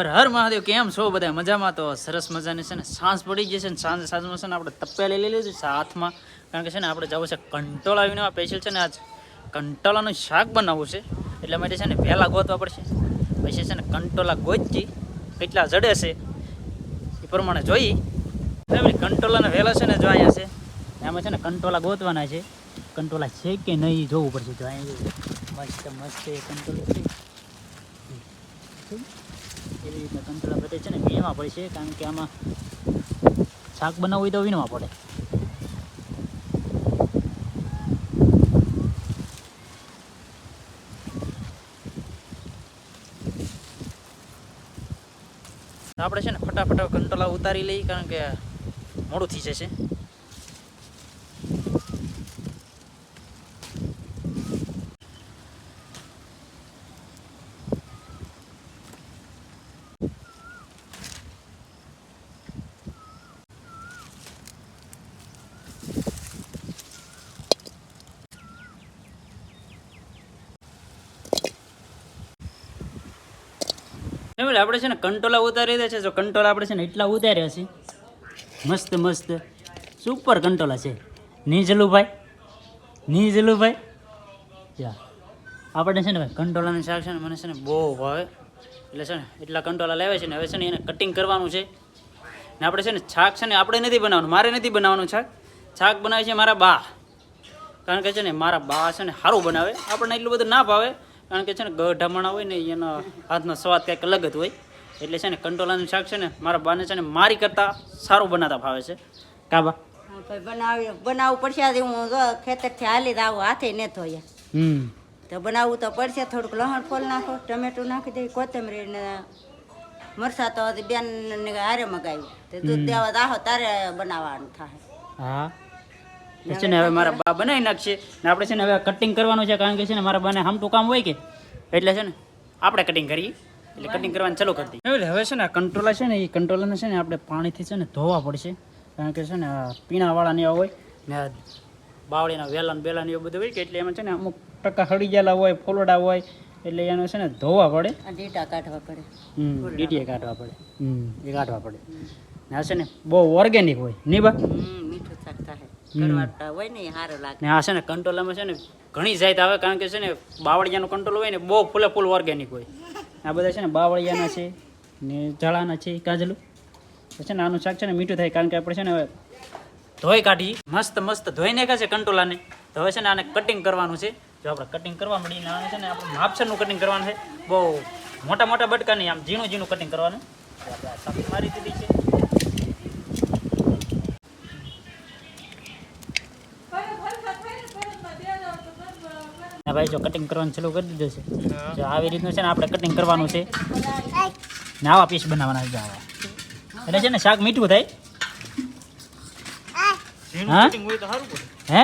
હર હર મહાદેવ, કેમ છો બધા? મજામાં તો સરસ મજાની છે ને? સાંજ પડી ગઈ છે ને, સાંજ સાંજમાં છે ને આપણે તપેલી લઈ લીધું છે હાથમાં કારણ કે છે ને, આપણે જવું છે કંટોળા આવીને સ્પેશિયલ છે ને, આજ કંટોળાનું શાક બનાવવું છે. એટલા માટે છે ને, વહેલા ગોતવા પડશે. પછી છે ને, કંટોળા ગોચી કેટલા જડે છે. એ પ્રમાણે જોઈ. કંટોલાના વહેલા છે ને, જો અહીંયા છે. એમાં છે ને કંટોલા ગોતવાના છે. કંટોલા છે કે નહીં, જોવું પડશે. જો અહીંયા મસ્ત મસ્ત કંટોલા છે. એવી રીતના કંટોળા બધે છે ને વીણવા પડશે, કારણ કે આમાં શાક બનાવવું હોય તો વીણવા પડે. આપણે છે ને ફટાફટ કંટોળા ઉતારી લઈએ, કારણ કે મોડું થઈ જશે. એમ આપણે છે ને કંટોલા ઉતારી દે છે જો કંટોલા આપણે છે ને એટલા ઉતાર્યા છે મસ્ત મસ્ત સુપર કંટોલા છે ની જલુભાઈ ની આપણે છે ને ભાઈ કંટોલાનું શાક છે ને મને છે ને બહુ ભાવે એટલે છે ને એટલા કંટોલા લાવે છે ને હવે છે ને એને કટિંગ કરવાનું છે ને આપણે છે ને છાક છે ને આપણે નથી બનાવવાનું મારે નથી બનાવવાનું છાક છાક બનાવે છે મારા બા કારણ કે છે ને મારા બા છે ને સારું બનાવે આપણને એટલું બધું ના ભાવે કારણ કે છે ને ગઢામણા હોય ને એનો હાથનો સ્વાદ કંઈક અલગ જ હોય. એટલે છે ને કંટોલાનું શાક છે ને મારા બાને છે ને મારી કરતાં સારું બનાવતા ભાવે છે. કા બા? હા, ભાઈ બનાવી બનાવવું પડશે આજે. હું ખેતરથી હાલી જ આવું હાથે ને ધોયા હમ. તો બનાવવું તો પડશે. થોડુંક લહણ ફોલ નાખો ટમેટું નાખી દઈ કોથમરી ને મરસા તો બેન ને હારે મગાવ્યું તે દૂધ દેવા દાહો તારે બનાવવાનું થાય. હા. છે ને હવે મારા બા બનાવી નાખશે ને આપણે છે ને હવે કટિંગ કરવાનું છે કારણ કે છે ને મારા બાને હામટું કામ હોય કે એટલે છે ને આપણે કટિંગ કરીએ એટલે કટિંગ કરવાનું ચાલુ કરી દઈએ હવે છે ને કંટ્રોલર છે ને એ કંટ્રોલરને છે ને આપણે પાણીથી છે ને ધોવા પડશે કારણ કે છે ને આ પીણાવાળા ને હોય ને આ બાવળીના વેલા ને એવું બધું હોય કે એટલે એમાં છે ને અમુક ટકા હળી ગયેલા હોય ફોલડા હોય એટલે એનો છે ને ધોવા પડે ડીટા કાઢવા પડે હમ ડીટીએ કાઢવા પડે હમ એ કાઢવા પડે ને આ છે ને બહુ ઓર્ગેનિક હોય નહીં બા હમ મીઠું શાક થાય કડવાટા હોય ને સારું લાગે ને આ છે ને કંટ્રોલામાં છે ને ઘણી જાત આવે કારણ કે છે ને બાવળિયાનું કંટ્રોલ હોય ને બહુ ફૂલે ફૂલ ઓર્ગેનિક હોય આ બધા છે ને બાવળિયાના છે ને જળાના છે કાજલું છે ને આનું શાક છે ને મીઠું થાય કારણ કે આપણે છે ને હવે ધોઈ કાઢી મસ્ત મસ્ત ધોઈ નાખ્યા છે કંટોલાને તો હવે છે ને આને કટિંગ કરવાનું છે જો આપણે કટિંગ કરવા મળીને આને છે ને આપણે માપસરનું કટિંગ કરવાનું છે બહુ મોટા મોટા બટકાની આમ ઝીણું ઝીણું કટિંગ કરવાનું આપણે સાફી મારી દીધી છે ને ભાઈ જો કટિંગ કરવાનું ચાલુ કરી દીધું છે. જો આવી રીતનું છે ને આપણે કટિંગ કરવાનું છે. ને આવા પીસ બનાવવાના છે આવા. એટલે છે ને શાક મીઠું થાય. હા? હે?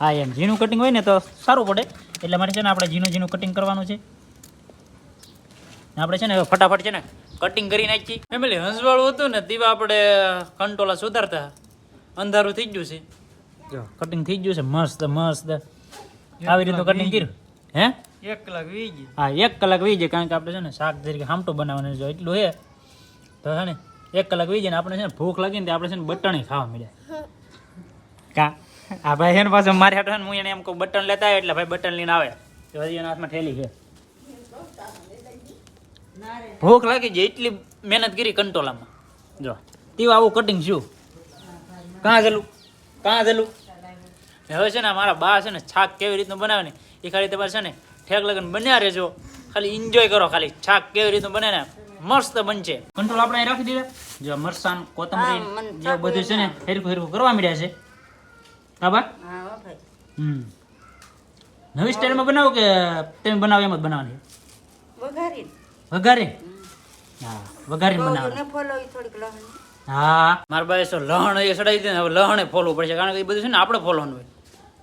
હા એમ. ઝીણું કટિંગ હોય ને તો સારું પડે. એટલે માટે છે ને આપણે ઝીણું ઝીણું કટિંગ કરવાનું છે. આપણે છે ને ફટાફટ છે ને કટિંગ કરી નાખી ફેમિલી હંસવાળું હતું ને દીવા આપણે કંટોલા સુધારતા. અંધારું થઈ ગયું છે. કટિંગ થઈ ગયું છે મસ્ત મસ્ત. આવી રીતનું કટિંગ કર્યું? હે? એક કલાક વી ગઈ હા એક કલાક વી જાય કારણ કે આપણે છે ને શાક તરીકે હામટો બનાવવાનું જો એટલું હે તો છે ને એક કલાક વી જાય ને આપણે છે ને ભૂખ લાગી ને આપણે છે ને બટણી ખાવા મળ્યા. કા? આ ભાઈ એને પાછું મારે હાટો હું એને એમ કહું બટન લેતા આવે એટલે ભાઈ બટન લઈને આવે. તો હજી એના હાથમાં ઠેલી છે. ભૂખ લાગી જાય એટલી મહેનત કરી કંટોલામાં. જો તેવું આવું કટિંગ શું? કાં જલું? કાં જલું? હવે છે ને મારા બા છે ને છાક કેવી રીતનું બનાવે ને એ ખાલી તમારે છે ને ઠેક લગન બન્યા રહેજો. ખાલી એન્જોય કરો ખાલી. છાક કેવી રીતનું બને ને મસ્ત બનશે. કંટ્રોલ આપણે રાખી દીધા. જો મરસાન કોથમરી જે બધું છે ને હેરખું હેરખું કરવા મળ્યા છે. હા બા? હા હો ભાઈ. હમ. નવી સ્ટાઇલમાં બનાવો કે તમે બનાવો એમ જ બનાવવાની? વઘારી વઘારી હા વઘારી લહણ. હા. મારા તો લહણ એ સડાઈ દે ને હવે લહણે ફોલવું પડશે. કારણ કે એ બધું છે ને આપણે ફોલવાનું હોય.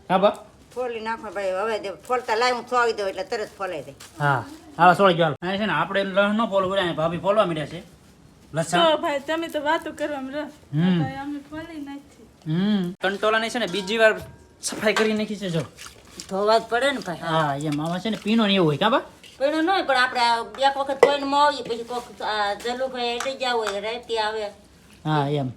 હા બા. ફોલી નાખો ભાઈ હવે ફોલતા લાવી હું થોવી દઉં એટલે તરત ફોલાઈ દે હા. હા સોળી ગયો. આ છે ને આપણે ન ફોલવું ભાભી ફોલવા મળ્યા છે. લસણ. ભાઈ તમે તો વાતો કરવામાં રસ. અમે ફોલી નાખી હમ. કંટોલાની છે ને બીજી વાર સફાઈ કરી નાખી છે જો. ધોવા જ પડે ને ભાઈ. હા એમ. આમાં છે ને પીનો ને એવું હોય કા બા? પણ ન પણ આપણે એક વખત કોઈને માં આવીએ પછી કોક જલુભાઈ હેડી જાવ હોય રાતે આવે. હા એમ.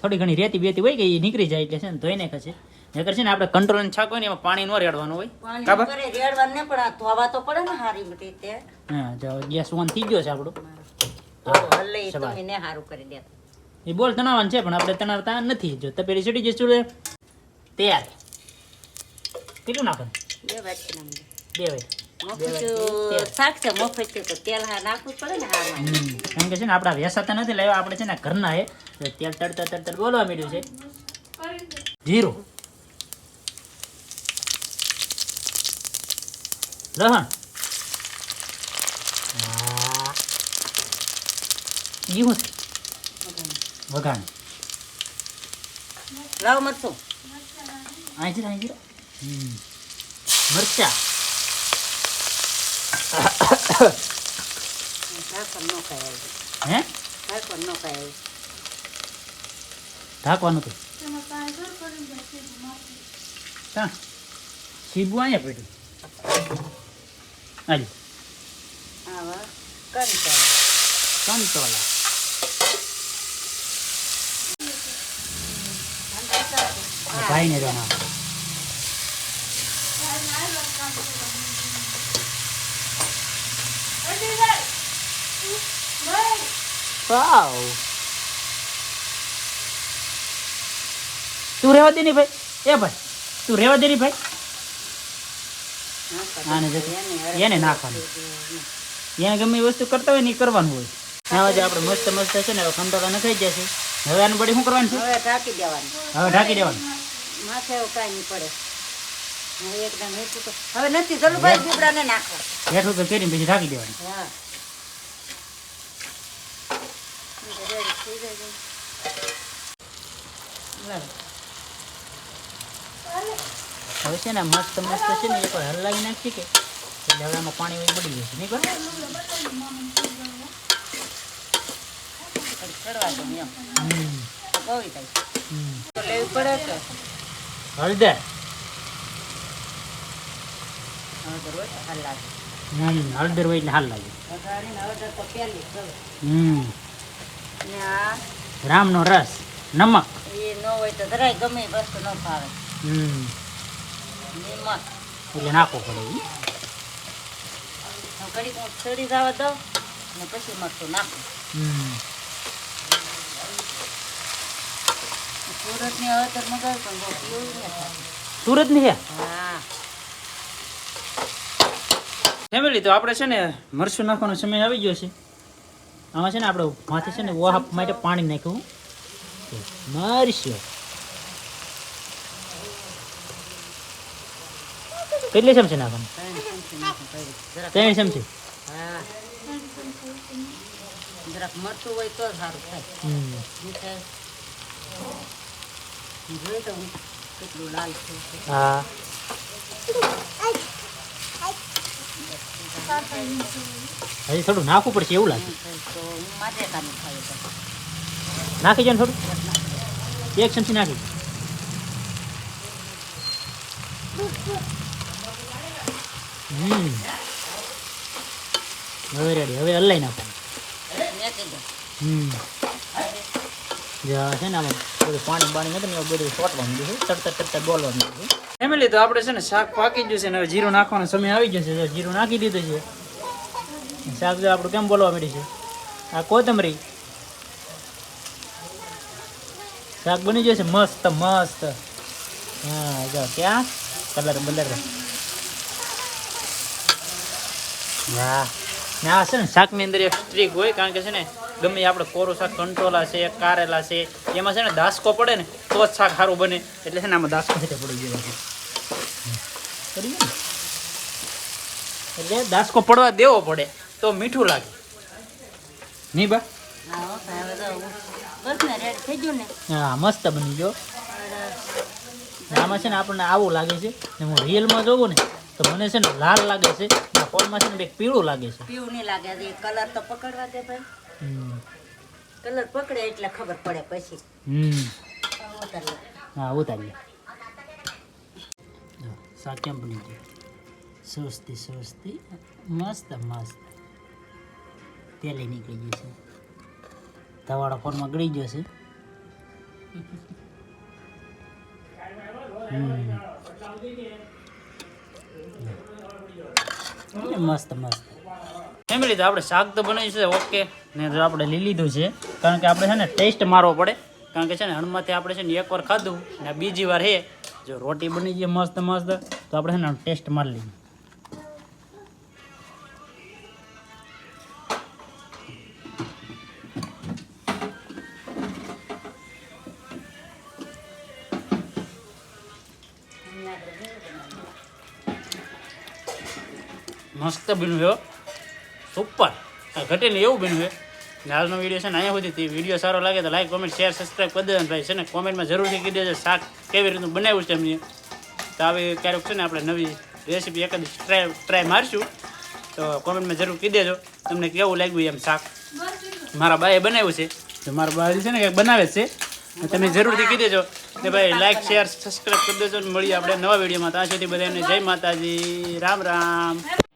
થોડી ઘણી રેતી બેતી હોય કે એ નીકળી જાય એટલે છે ને ધોઈ નાખે છે. નકર છે ને આપણે કંટ્રોલ ને છાકો ને એમાં પાણી ન રેડવાનું હોય. પાણી કાબા રેડવાનું ને પણ આ ધોવા તો પડે ને હારી રીતે હા જો ગેસ ઓન થઈ ગયો છે આપણો. તો હલે. તમે ને હારું કરી દે. એ બોલ તણાવવાનું છે પણ આપણે તણાવતા નથી. જો તપેલી ચડી જશું રે તૈયાર કેટલું નાખવાનું? બે વાટકી નામ બે વાટકી. શાક છે મફત છે તો તેલ હા નાખવું પડે ને હારમાં કેમ કે છે ને આપણા વેસાતા નથી લાવ્યા આપણે છે ને ઘરના હે. એટલે તેલ બોલવા માંડ્યું છે. જીરું. શું છે? વઘાણ. લાવ મરચું. છે હમ. મરચા. હે? ઢાંકવાનું. હા સીબું અહીંયા પડ્યું. હાલ. આવા કંટોલા. ભાઈ ને વાવ. તું રેવા દે ની ભાઈ. એ ભાઈ તું રેવા દે ની ભાઈ. આને એને નાખવાનું. એને ગમે એ વસ્તુ કરતા હોય ને એ કરવાનું હોય. આવા જે આપણે મસ્ત મસ્ત છે ને હવે કંટોલા થઈ જશે હવે આને બડી શું કરવાનું છે? હવે ઢાંકી દેવાનું. હવે ઢાંકી દેવાનું. માથે કાંઈ નહીં પડે. એકદમ હેઠું તો હવે નથી જલુભાઈ દીપડાને નાખવા હેઠું તો કરીને પછી ઢાંકી દેવાનું. હા. લાવ. હવે છે ને મસ્ત મસ્ત છે ને એક વાર હલાવી નાખી કે? એટલે હવે આમાં પાણી બળી જશે નહીં બરાબર? હળદર. હળદર. હોય એટલે હાલ લાગે. હમ. રામનો રસ નમક. એ ન હોય તો જરાય ગમે વસ્તુ ન ફાવે. હમ. એટલે નાખવો પડે ઘડીક હું ચડી જવા દઉં ને પછી મરચું નાખું. સુરતની પણ બહુ પીવું છે હા? ફેમિલી તો આપણે છે ને મરચું નાખવાનો સમય આવી ગયો છે. આમાં છે ને આપણે માથે છે ને ઓહાપ માટે પાણી નાખ્યું. મરશું. કેટલી ચમચી નાખવાનું ત્રણ ચમચી જરાક મરચું હોય તો સારું થાય. જોઈ તો કેટલું લાલ છે. હા. હજી થોડું નાખવું પડશે એવું લાગે. નાખી જાય થોડું. એક ચમચી નાખી. હમ. હવે રેડી હવે હલાઈ નાખો. હમ. છે ને આમાં બધું પાણી પાણી નથી ને બધું છોટવા માંડ્યું છે. તરત તરત બોલવા છે. ફેમિલી તો આપણે છે ને શાક પાકી ગયું છે ને હવે જીરું નાખવાનો સમય આવી જશે છે. જીરું નાખી દીધું છે. શાક જો આપણું કેમ બોલવા માંડ્યું છે? આ કોથમરી. શાક બની જશે મસ્ત મસ્ત. હા, જો, ક્યાં? કલર બલર વાહ. ને આ છે ને શાકની અંદર એક સ્ટ્રીક હોય કારણ કે છે ને ગમે આપણે કોરું શાક કંટોલા છે કારેલા છે એમાં છે ને દાસકો પડે ને તો જ શાક સારું બને. એટલે છે ને આમાં દાસકો સાથે પડી ગયો? એટલે દાસકો પડવા દેવો પડે તો મીઠું લાગે. નહીં બા? હા મસ્ત બની ગયો. આમાં છે ને આપણને આવું લાગે છે ને હું રિયલમાં જોઉં ને તો મને છે ને લાલ લાગે છે. ને ફોનમાં છે ને એક પીળું લાગે છે. પીવું નહીં લાગે છે કલર તો પકડવા દે ભાઈ. કલર પકડે એટલે ખબર પડે પછી. હમ. હા ઉતારીએ. શાક કેમ બની ગયું? સુસ્તી સુસ્તી મસ્ત મસ્ત. તેલી નીકળી ગયું છે. તવાળો ફોનમાં ગળી ગયો છે. હમ. મસ્ત મસ્ત. ફેમિલી, તો આપણે શાક તો બનાવ્યું છે, ઓકે. ને આપણે લઈ લીધું છે, કારણ કે આપણે છે ને ટેસ્ટ મારવો પડે. કારણ કે છે ને હણમાંથી આપણે છે ને એકવાર ખાધું ને બીજી વાર હે, જો રોટી બની ગઈ મસ્ત મસ્ત, તો આપણે છે ને ટેસ્ટ મારી લઈએ. મસ્ત બન્યું હો. સુપર આ ઘટે એવું બન્યું છે. ને હાલનો વીડિયો છે ને અહીંયા સુધી વીડિયો સારો લાગે તો લાઈક કોમેન્ટ શેર સબસ્ક્રાઈબ કરી દેજો ભાઈ. છે ને કોમેન્ટમાં જરૂરથી કહી દેજો શાક કેવી રીતનું બનાવ્યું છે એમને. તો આવી ક્યારેક છે ને આપણે નવી રેસીપી એકાદ ટ્રાય ટ્રાય મારશું. તો કોમેન્ટમાં જરૂર કહી દેજો. તમને કેવું લાગ્યું એમ શાક? મારા બાએ બનાવ્યું છે. તો મારા બા છે ને કંઈક બનાવે છે. તમે જરૂરથી કહી દેજો. કે ભાઈ લાઈક શેર સબસ્ક્રાઈબ કરી દેજો ને મળીએ આપણે નવા વિડીયોમાં ત્યાં સુધી બધાને જય માતાજી. રામ રામ.